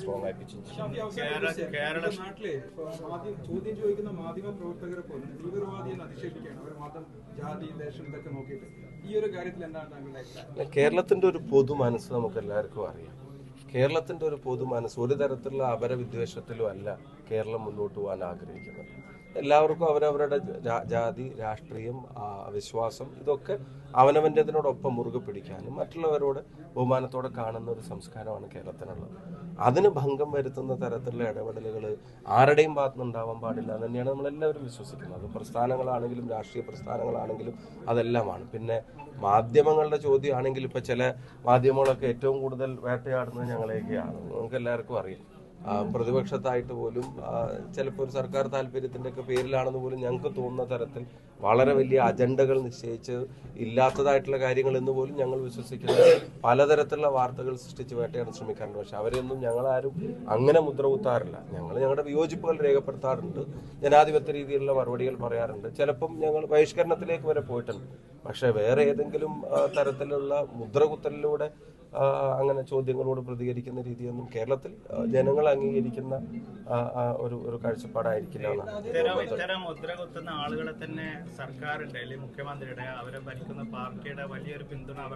Strong ആയിട്ട് കേരള- നാട്ടിലെ ചോദ്യം ചോദിക്കുന്ന മാധ്യമ പ്രവർത്തകരെ പോലും തീവ്രവാദി എന്ന് അധിക്ഷേപിക്കുകയാണ്. അവർ മതം ജാതി ദേശം ഇതൊക്കെ നോക്കിയിട്ട്. ഈ ഒരു കാര്യത്തിൽ എന്താണ് താങ്കളുടെ കേരളത്തിന്റെ ഒരു പൊതു മനസ്സ് നമുക്ക് എല്ലാവർക്കും അറിയാം. കേരളത്തിന്റെ ഒരു പൊതു മനസ്സ് ഒരു തരത്തിലുള്ള അപരവിദ്വേഷത്തിലും അല്ല കേരളം മുന്നോട്ട് പോകാൻ ആഗ്രഹിക്കുന്നത്. എല്ലാവർക്കും അവരവരുടെ ജാതി രാഷ്ട്രീയം വിശ്വാസം ഇതൊക്കെ അവനവന്റെതിനോടൊപ്പം മുറുകെ പിടിക്കാനും മറ്റുള്ളവരോട് ബഹുമാനത്തോടെ കാണുന്ന ഒരു സംസ്കാരമാണ് കേരളത്തിനുള്ളത്. അതിന് ഭംഗം വരുത്തുന്ന തരത്തിലുള്ള ഇടപെടലുകൾ ആരുടെയും ഭാഗത്തുനിന്ന് ഉണ്ടാവാൻ പാടില്ല എന്ന് തന്നെയാണ് നമ്മളെല്ലാവരും വിശ്വസിക്കുന്നത്. പ്രസ്ഥാനങ്ങളാണെങ്കിലും രാഷ്ട്രീയ പ്രസ്ഥാനങ്ങളാണെങ്കിലും അതെല്ലാമാണ്. പിന്നെ മാധ്യമങ്ങളുടെ ചോദ്യമാണെങ്കിൽ ഇപ്പം ചില മാധ്യമങ്ങളൊക്കെ ഏറ്റവും കൂടുതൽ വേട്ടയാടുന്നത് ഞങ്ങളെയൊക്കെയാണ് നമുക്ക് എല്ലാവർക്കും അറിയാം. പ്രതിപക്ഷത്തായിട്ട് പോലും ചിലപ്പോൾ ഒരു സർക്കാർ താല്പര്യത്തിന്റെ ഒക്കെ പേരിലാണെന്ന് പോലും ഞങ്ങൾക്ക് തോന്നുന്ന തരത്തിൽ വളരെ വലിയ അജണ്ടകൾ നിശ്ചയിച്ച് ഇല്ലാത്തതായിട്ടുള്ള കാര്യങ്ങൾ എന്ന് പോലും ഞങ്ങൾ വിശ്വസിക്കുന്ന പലതരത്തിലുള്ള വാർത്തകൾ സൃഷ്ടിച്ച് വേട്ടയാണ് ശ്രമിക്കാറുണ്ട്. പക്ഷെ അവരെയൊന്നും ഞങ്ങളാരും അങ്ങനെ മുദ്ര കുത്താറില്ല ഞങ്ങൾ ഞങ്ങളുടെ വിയോജിപ്പുകൾ രേഖപ്പെടുത്താറുണ്ട്. ജനാധിപത്യ രീതിയിലുള്ള മറുപടികൾ പറയാറുണ്ട്. ചിലപ്പം ഞങ്ങൾ ബഹിഷ്കരണത്തിലേക്ക് വരെ പോയിട്ടുണ്ട്. പക്ഷെ വേറെ ഏതെങ്കിലും തരത്തിലുള്ള മുദ്രകുത്തലിലൂടെ അങ്ങനെ ചോദ്യങ്ങളോട് പ്രതികരിക്കുന്ന രീതിയൊന്നും കേരളത്തിൽ ജനങ്ങൾ അംഗീകരിക്കുന്ന ഒരു ഒരു കാഴ്ചപ്പാടായിരിക്കില്ല ഇത്തരം മുദ്രകുത്തുന്ന മുദ്ര കുത്തുന്ന ആളുകളെ തന്നെ സർക്കാരിന്റെ അല്ലെങ്കിൽ മുഖ്യമന്ത്രിയുടെ അവരെ ഭരിക്കുന്ന പാർട്ടിയുടെ വലിയൊരു പിന്തുണ അവർ